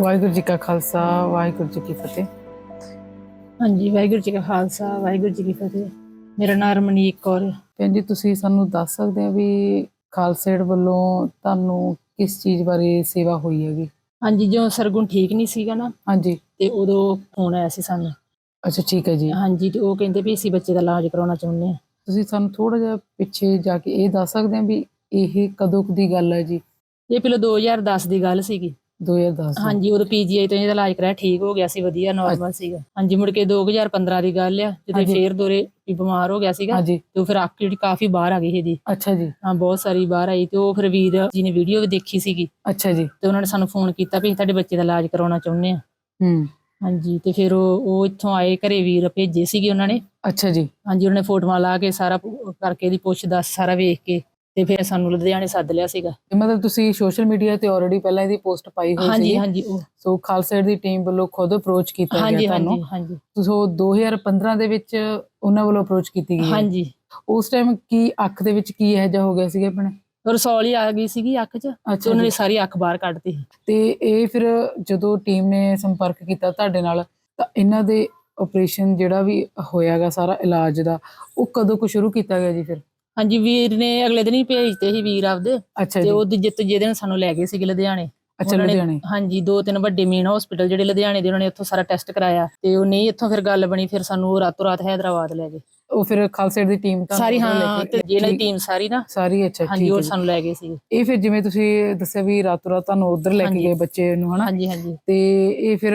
ਵਾਹਿਗੁਰੂ ਜੀ ਕਾ ਖਾਲਸਾ ਵਾਹਿਗੁਰੂ ਜੀ ਕੀ ਫਤਿਹ। ਹਾਂਜੀ ਵਾਹਿਗੁਰੂ ਜੀ ਕਾ ਖਾਲਸਾ ਵਾਹਿਗੁਰੂ ਜੀ ਕੀ ਫਤਿਹ। ਮੇਰਾ ਨਾਮ ਰਮਨੀਕ ਕੌਰ ਹੈ। ਭੈਣ ਜੀ ਤੁਸੀਂ ਸਾਨੂੰ ਦੱਸ ਸਕਦੇ ਹੋ ਵੀ ਖਾਲਸਾ ਏਡ ਵੱਲੋਂ ਤੁਹਾਨੂੰ ਕਿਸ ਚੀਜ਼ ਬਾਰੇ ਸੇਵਾ ਹੋਈ ਹੈਗੀ? ਹਾਂਜੀ ਜੋ ਸਰਗੁਣ ਠੀਕ ਨਹੀਂ ਸੀਗਾ ਨਾ ਹਾਂਜੀ। ਤੇ ਉਦੋਂ ਫੋਨ ਆਇਆ ਸੀ ਸਾਨੂੰ। ਅੱਛਾ ਠੀਕ ਹੈ ਜੀ। ਹਾਂਜੀ ਤੇ ਉਹ ਕਹਿੰਦੇ ਵੀ ਅਸੀਂ ਬੱਚੇ ਦਾ ਇਲਾਜ ਕਰਾਉਣਾ ਚਾਹੁੰਦੇ ਹਾਂ। ਤੁਸੀਂ ਸਾਨੂੰ ਥੋੜਾ ਜਿਹਾ ਪਿੱਛੇ ਜਾ ਕੇ ਇਹ ਦੱਸ ਸਕਦੇ ਹੋ ਵੀ ਇਹ ਕਦੋਂ ਦੀ ਗੱਲ ਹੈ ਜੀ? ਇਹ ਪਹਿਲਾਂ 2010 ਦੀ ਗੱਲ ਸੀਗੀ। 2010 ਦੀ। ਹਾਂਜੀ ਉਦੋਂ ਪੀਜੀਆਈ ਤੋਂ ਇਹਦਾ ਇਲਾਜ ਕਰਾਇਆ ਠੀਕ ਹੋ ਗਿਆ ਸੀ ਵਧੀਆ ਨਾਰਮਲ ਸੀਗਾ। ਹਾਂਜੀ ਮੁੜ ਕੇ 2015 ਦੀ ਗੱਲ ਆ ਜਦੋਂ। ਫੇਰ ਦੋਰੇ ਵੀ ਬਿਮਾਰ ਹੋ ਗਿਆ ਸੀਗਾ ਤੇ ਫਿਰ ਅੱਖ ਜਿਹੜੀ ਕਾਫੀ ਬਾਹਰ ਆ ਗਈ ਇਹਦੀ। ਅੱਛਾ ਜੀ। ਹਾਂ ਬਹੁਤ ਸਾਰੀ ਬਾਹਰ ਆਈ ਤੇ ਉਹ ਫਿਰ ਵੀਰ ਜੀ ਨੇ ਵੀਡੀਓ ਵੀ ਦੇਖੀ ਸੀਗੀ। ਅੱਛਾ ਜੀ। ਤੇ ਉਹਨਾਂ ਨੇ ਸਾਨੂੰ ਫੋਨ ਕੀਤਾ ਵੀ ਤੁਹਾਡੇ ਬੱਚੇ ਦਾ ਇਲਾਜ ਕਰਾਉਣਾ ਚਾਹੁੰਦੇ ਹਾਂ। ਹੂੰ। ਹਾਂਜੀ ਤੇ ਫਿਰ ਉਹ ਉਹ ਇੱਥੋਂ ਆਏ ਘਰੇ ਵੀਰ ਭੇਜੇ ਸੀਗੇ ਉਹਨਾਂ ਨੇ। ਅੱਛਾ ਜੀ। ਹਾਂਜੀ ਉਹਨਾਂ ਨੇ ਫੋਟੋਆਂ ਲਾ ਕੇ ਸਾਰਾ ਕਰਕੇ ਇਹਦੀ ਪੁੱਛ ਦੱਸ ਸਾਰਾ ਵੇਖ ਕੇ। ਤੇ ਫਿਰ ਸਾਨੂੰ ਲੁਧਿਆਣੇ ਸੱਦ ਲਿਆ ਸੀਗਾ। ਇਹ ਮਤਲਬ ਤੁਸੀਂ ਸੋਸ਼ਲ ਮੀਡੀਆ ਤੇ ਆਲਰੇਡੀ ਪਹਿਲਾਂ ਇਹਦੀ ਪੋਸਟ ਪਾਈ ਹੋਈ ਹਾਂਜੀ ਸੀ ਹਾਂਜੀ ਉਹ ਸੋ ਖਾਲਸਾ ਦੀ ਟੀਮ ਵੱਲੋਂ ਖੁਦ ਅਪਰੋਚ ਕੀਤਾ ਗਿਆ ਹਾਂਜੀ ਤੁਹਾਨੂੰ। ਹਾਂਜੀ ਹਾਂਜੀ। ਸੋ 2015 ਦੇ ਵਿੱਚ ਉਹਨਾਂ ਵੱਲੋਂ ਅਪਰੋਚ ਕੀਤੀ ਗਈ ਹਾਂਜੀ। ਉਸ ਟਾਈਮ ਕੀ ਅੱਖ ਦੇ ਵਿੱਚ ਕੀ ਇਹੋ ਜਿਹਾ ਹੋ ਗਿਆ ਸੀਗਾ ਆਪਣੇ? ਰਸੌਲੀ ਆ ਗਈ ਸੀਗੀ ਅੱਖ 'ਚ। ਤੇ ਉਹਨਾਂ ਜੀ। ਨੇ ਸਾਰੀ ਅੱਖ ਬਾਹਰ ਕੱਢਤੀ। ਤੇ ਇਹ ਫਿਰ ਜਦੋਂ ਟੀਮ ਨੇ ਸੰਪਰਕ ਕੀਤਾ ਤੁਹਾਡੇ ਨਾਲ ਤਾਂ ਇਹਨਾਂ ਦੇ ਆਪਰੇਸ਼ਨ ਜਿਹੜਾ ਵੀ ਹੋਇਆਗਾ ਸਾਰਾ ਇਲਾਜ ਦਾ ਉਹ ਕਦੋਂ ਕੁ ਸ਼ੁਰੂ ਕੀਤਾ ਗਿਆ ਜੀ ਫਿਰ? ਹਾਂਜੀ ਵੀਰ ਨੇ ਅਗਲੇ ਦਿਨ ਹੀ ਭੇਜਤੇ ਸੀ ਵੀਰ ਆਪਦੇ। ਅੱਛਾ ਤੇ ਜੀ। ਉਹ ਦੂਜੇ ਤੀਜੇ ਦਿਨ ਸਾਨੂੰ ਲੈ ਗਏ ਸੀਗੇ ਲੁਧਿਆਣੇ। ਅੱਛਾ ਉਹਨਾਂ ਨੇ- ਲੁਧਿਆਣੇ। ਹਾਂਜੀ ਦੋ ਤਿੰਨ ਵੱਡੇ ਮੇਨ ਹਸਪੀਟਲ ਜਿਹੜੇ ਲੁਧਿਆਣੇ ਦੇ ਉਹਨਾਂ ਨੇ ਉੱਥੋਂ ਸਾਰਾ ਟੈਸਟ ਕਰਾਇਆ। ਤੇ ਉਹ ਨਹੀਂ ਇੱਥੋਂ ਫਿਰ ਗੱਲ ਬਣੀ ਫਿਰ ਸਾਨੂੰ ਉਹ ਰਾਤੋਂ ਰਾਤ ਹੈਦਰਾਬਾਦ ਲੈ ਗਏ। ਉਹ ਫਿਰ ਖਾਲਸਾ ਦੀ ਟੀਮ ਤਾਂ ਸਾਰੀ ਹਾਂ ਤੇ ਜਿਹਨਾਂ ਦੀ ਟੀਮ ਸਾਰੀ ਨਾ। ਸਾਰੀ ਅੱਛਾ ਹਾਂਜੀ ਠੀਕ ਉਹ ਹੈ ਜੀ। ਸਾਨੂੰ ਲੈ ਗਏ ਸੀ ਇਹ ਫਿਰ ਜਿਵੇਂ ਤੁਸੀਂ ਦੱਸਿਆ ਵੀ ਰਾਤੋਂ ਰਾਤ ਤੁਹਾਨੂੰ ਉਧਰ ਲੈ ਕੇ ਹਾਂਜੀ। ਗਏ ਬੱਚੇ ਨੂੰ ਹਨਾ? ਹਾਂਜੀ ਹਾਂਜੀ। ਤੇ ਇਹ ਫਿਰ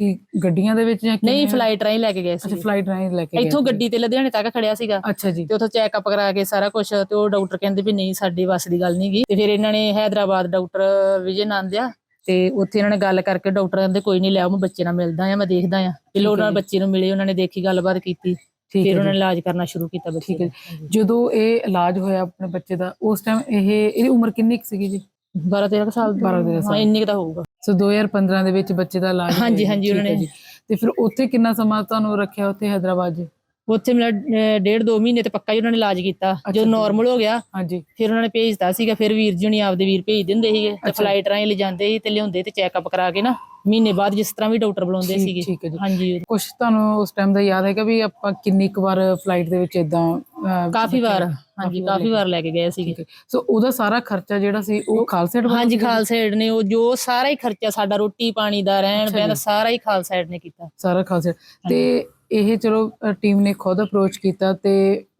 ਕੀ ਗੱਡੀਆਂ ਦੇ ਵਿੱਚ ਜਾਂ ਨਹੀਂ? ਫਲਾਈਟ ਰਾਹੀਂ ਲੈ ਕੇ ਗਏ ਅੱਛਾ ਸੀ। ਫਲਾਈਟ ਰਾਹੀਂ ਲੈ ਕੇ ਗਏ ਇੱਥੋਂ। ਗੱਡੀ ਤੇ ਲੁਧਿਆਣੇ ਤੱਕ ਖੜਿਆ ਸੀਗਾ। ਅੱਛਾ ਜੀ। ਤੇ ਉੱਥੋਂ ਚੈੱਕਅਪ ਕਰਾ ਕੇ ਸਾਰਾ ਕੁਝ ਤੇ ਉਹ ਡਾਕਟਰ ਕਹਿੰਦੇ ਵੀ ਨਹੀਂ ਸਾਡੀ ਵੱਸ ਦੀ ਗੱਲ ਨਹੀਂਗੀ ਤੇ ਫਿਰ ਇਹਨਾਂ ਨੇ ਹੈਦਰਾਬਾਦ ਡਾਕਟਰ ਵਿਜੇ ਨੰਦ ਆ ਤੇ ਉੱਥੇ ਇਹਨਾਂ ਨੇ ਗੱਲ ਕਰਕੇ ਡਾਕਟਰ ਕਹਿੰਦੇ ਕੋਈ ਨਹੀਂ ਲਿਆਓ ਮੈਂ ਬੱਚੇ ਨਾਲ ਮਿਲਦਾ ਆ ਮੈਂ ਦੇਖਦਾ ਆ। ਫਿਰ ਉਹਨਾਂ ਨਾਲ ਬੱਚੇ ਨੂੰ ਮਿਲੇ ਉਹਨਾਂ ਨੇ ਦੇਖੀ ਗੱਲਬਾਤ ਕੀਤੀ। ਫਿਰ ਉਹਨਾਂ। ਨੇ ਇਲਾਜ ਕਰਨਾ ਸ਼ੁਰੂ ਕੀਤਾ ਬੱਚੇ ਠੀਕ ਹੈ। ਜਦੋਂ ਇਹ ਇਲਾਜ ਹੋਇਆ ਆਪਣੇ ਬੱਚੇ ਦਾ ਉਸ ਟਾਈਮ ਇਹ ਇਹਦੀ ਉਮਰ ਕਿੰਨੀ ਕੁ ਸੀਗੀ ਜੀ? 12 13 ਸਾਲ ਦਾ 12 13 ਹਾਂ ਸਾਲ। ਇੰਨੀ ਕੁ ਤਾਂ ਹੋਊਗਾ ਸੋ 2015 ਦੇ ਵਿੱਚ ਬੱਚੇ ਦਾ ਇਲਾਜ ਹਾਂਜੀ, ਹਾਂਜੀ, ਉਹਨਾਂ ਹੈ ਨੇ- ਜੀ। ਤੇ ਫਿਰ ਉੱਥੇ ਕਿੰਨਾ ਸਮਾਂ ਤੁਹਾਨੂੰ ਰੱਖਿਆ ਉੱਥੇ ਹੈਦਰਾਬਾਦ 'ਚ ਉੱਥੇ ਮੇਰਾ ਡੇਢ ਦੋ ਮਹੀਨੇ ਤੇ ਪੱਕਾ ਹੀ ਉਹਨਾਂ ਨੇ ਇਲਾਜ ਕੀਤਾ ਜੀ। ਨਾਰਮਲ ਹੋ ਗਿਆ ਹਾਂਜੀ ਫਿਰ ਉਹਨਾਂ ਨੇ ਭੇਜਤਾ ਸੀਗਾ ਫਿਰ ਵੀਰ ਜੀ ਹੁਣੀ ਆਪਦੇ ਵੀਰ ਭੇਜ ਦਿੰਦੇ ਸੀਗੇ ਤੇ। ਫਲਾਈਟ ਰਾਹੀਂ ਲਿਜਾਂਦੇ ਸੀ ਤੇ ਲਿਆਉਂਦੇ ਤੇ ਚੈੱਕਅਪ ਕਰਾ ਕੇ ਨਾ ਮਹੀਨੇ ਬਾਅਦ ਜਿਸ ਤਰ੍ਹਾਂ ਵੀ ਡਾਕਟਰ ਬੁਲਾਉਂਦੇ ਠੀਕ- ਸੀਗੇ ਠੀਕ ਹੈ ਜੀ। ਹਾਂਜੀ ਕੁਝ ਤੁਹਾਨੂੰ ਉਸ ਟਾਈਮ ਦਾ ਯਾਦ ਹੈਗਾ ਵੀ ਆਪਾਂ ਕਿੰਨੀ ਕੁ ਵਾਰ ਫਲਾਈਟ ਦੇ ਵਿੱਚ ਇਦਾਂ ਕਾਫੀ ਵਾਰ ਹਾਂਜੀ ਕਾਫੀ ਵਾਰ ਲੈ ਕੇ ਗਏ ਸੀਗੇ ਸੋ ਉਹਦਾ ਸਾਰਾ ਖਰਚਾ ਜਿਹੜਾ ਸੀ ਉਹ ਖਾਲਸਾ ਏਡ ਵੱਲੋਂ ਹਾਂਜੀ? ਖਾਲਸਾ ਏਡ ਨੇ ਉਹ ਜੋ ਸਾਰਾ ਹੀ ਖਰਚਾ ਸਾਡਾ ਰੋਟੀ ਪਾਣੀ ਦਾ ਰਹਿਣ ਬਹਿਣ ਦਾ। ਸਾਰਾ ਹੀ ਖਾਲਸਾ ਏਡ ਨੇ ਕੀਤਾ ਸਾਰਾ ਖਾਲਸਾ। ਤੇ ਇਹ ਚਲੋ ਟੀਮ ਨੇ ਖੁਦ ਅਪਰੋਚ ਕੀਤਾ ਤੇ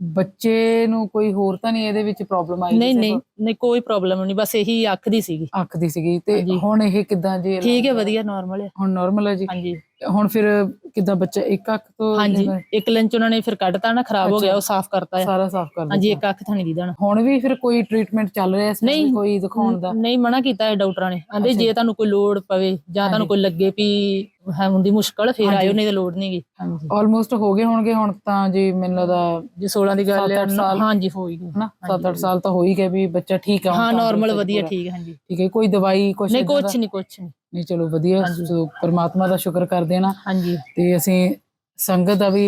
ਬੱਚੇ ਨੂੰ ਕੋਈ ਹੋਰ ਤਾਂ ਨਹੀਂ ਇਹਦੇ ਵਿੱਚ ਪ੍ਰੋਬਲਮ ਆਈ ਨਹੀਂ ਨਹੀਂ ਨੂੰ? ਨਹੀਂ ਕੋਈ ਪ੍ਰੋਬਲਮ ਨਹੀਂ ਬਸ ਇਹੀ ਅੱਖ ਦੀ ਸੀਗੀ। ਅੱਖ ਦੀ ਸੀਗੀ ਤੇ। ਹੁਣ ਇਹ ਕਿਦਾਂ ਜੀ ਠੀਕ ਹੈ ਵਧੀਆ ਨਾਰਮਲ ਹੈ ਹੁਣ ਨਾਰਮਲ ਹੈ ਜੀ। ਹਾਂਜੀ। ਹੁਣ ਫਿਰ ਕਿਦਾਂ ਬੱਚਾ ਇੱਕ ਅੱਖ ਤੋਂ ਹਾਂਜੀ ਇੱਕ ਲੰਚ ਉਹਨਾਂ ਨੇ ਫਿਰ ਕੱਢਤਾ ਨਾ ਖਰਾਬ ਹੋ ਗਿਆ ਉਹ ਸਾਫ਼ ਕਰਤਾ ਹੈ ਸਾਰਾ ਸਾਫ਼ ਕਰ ਹਾਂਜੀ ਇੱਕ ਅੱਖ ਥਾਣੀ ਦੀਦਾ ਹੁਣ ਵੀ ਫਿਰ ਕੋਈ ਟ੍ਰੀਟਮੈਂਟ ਚੱਲ ਰਿਹਾ ਇਸ। ਨਹੀਂ ਕੋਈ ਦਿਖਾਉਣ ਦਾ? ਨਹੀਂ ਮਨਾ ਕੀਤਾ ਹੈ ਡਾਕਟਰਾਂ ਨੇ। ਕਹਿੰਦੇ ਜੇ ਤੁਹਾਨੂੰ ਕੋਈ ਲੋੜ ਪਵੇ ਜਾਂ ਤੁਹਾਨੂੰ ਕੋਈ ਲੱਗੇ ਵੀ ਹੈ ਹੁੰਦੀ ਮੁਸ਼ਕਲ ਫਿਰ ਆਇਓ ਨਹੀਂ ਤੇ ਲੋੜ ਨਹੀਂਗੀ ਹਾਂਜੀ। ਆਲਮੋਸਟ ਹੋ ਗਏ ਹੋਣਗੇ ਹੁਣ ਤਾਂ ਜੀ ਮੈਨੂੰ ਲੱਗਦਾ ਜੇ 16 ਦੀ ਗੱਲ ਹੈ। ਹਾਂਜੀ ਹੋਏਗੀ ਹਨਾ 7-8 ਸਾਲ ਤਾਂ ਹੋ ਹੀ ਗਏ ਵੀ ਬੱਚਾ ਠੀਕ ਆ ਹਾਂ ਨਾਰਮਲ ਵਧੀਆ। ਠੀਕ ਹੈ ਹਾਂਜੀ। ਠੀਕ ਹੈ ਕੋਈ ਦਵਾਈ ਕੁਛ ਨਹੀਂ ਦਾ? ਕੁਛ ਨਹੀਂ ਕੁਛ ਨਹੀਂ। ਨਹੀਂ ਚਲੋ ਵਧੀਆ ਸੋ ਪਰਮਾਤਮਾ ਦਾ ਸ਼ੁਕਰ ਕਰਦੇ ਨਾ। ਹਾਂਜੀ। ਤੇ ਅਸੀਂ ਸੰਗਤ ਦਾ ਵੀ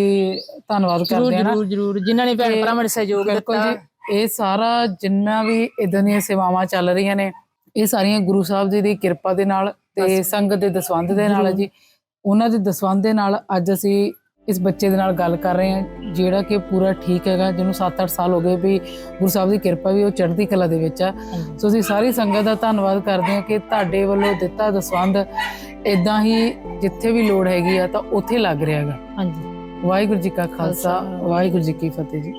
ਧੰਨਵਾਦ ਕਰਦੇ ਨਾ। ਜਰੂਰ ਜਰੂਰ। ਜਿਨ੍ਹਾਂ ਨੇ ਭੈਣ ਭਰਾਵਾਂ ਨੇ ਸਹਿਯੋਗ ਬਿਲਕੁਲ ਜੀ ਇਹ ਸਾਰਾ ਜਿੰਨਾ ਵੀ ਇਦਾਂ ਦੀਆਂ ਸੇਵਾਵਾਂ ਚੱਲ ਰਹੀਆਂ ਨੇ ਇਹ ਸਾਰੀਆਂ ਗੁਰੂ ਸਾਹਿਬ ਜੀ ਦੀ ਕਿਰਪਾ ਦੇ ਨਾਲ ਤੇ ਸੰਗਤ ਦੇ ਦਸਵੰਧ ਦੇ ਨਾਲ ਹੈ ਜੀ। ਉਹਨਾਂ ਦੇ ਦਸਵੰਧ ਦੇ ਨਾਲ ਅੱਜ ਅਸੀਂ ਇਸ ਬੱਚੇ ਦੇ ਨਾਲ ਗੱਲ ਕਰ ਰਹੇ ਹਾਂ ਜਿਹੜਾ ਕਿ ਪੂਰਾ ਠੀਕ ਹੈਗਾ ਜਿਹਨੂੰ 7-8 ਸਾਲ ਹੋ ਗਏ ਵੀ ਗੁਰੂ ਸਾਹਿਬ ਦੀ ਕਿਰਪਾ ਵੀ ਉਹ ਚੜ੍ਹਦੀ ਕਲਾ ਦੇ ਵਿੱਚ ਆ। ਸੋ ਅਸੀਂ ਸਾਰੀ ਸੰਗਤ ਦਾ ਧੰਨਵਾਦ ਕਰਦੇ ਹਾਂ ਕਿ ਤੁਹਾਡੇ ਵੱਲੋਂ ਦਿੱਤਾ ਦਸਵੰਧ ਇਦਾਂ ਹੀ ਜਿੱਥੇ ਵੀ ਲੋੜ ਹੈਗੀ ਆ ਤਾਂ ਉੱਥੇ ਲੱਗ ਰਿਹਾ ਹੈਗਾ। ਹਾਂਜੀ। ਵਾਹਿਗੁਰੂ ਜੀ ਕਾ ਖਾਲਸਾ, ਵਾਹਿਗੁਰੂ ਜੀ ਕੀ ਫਤਿਹ ਜੀ।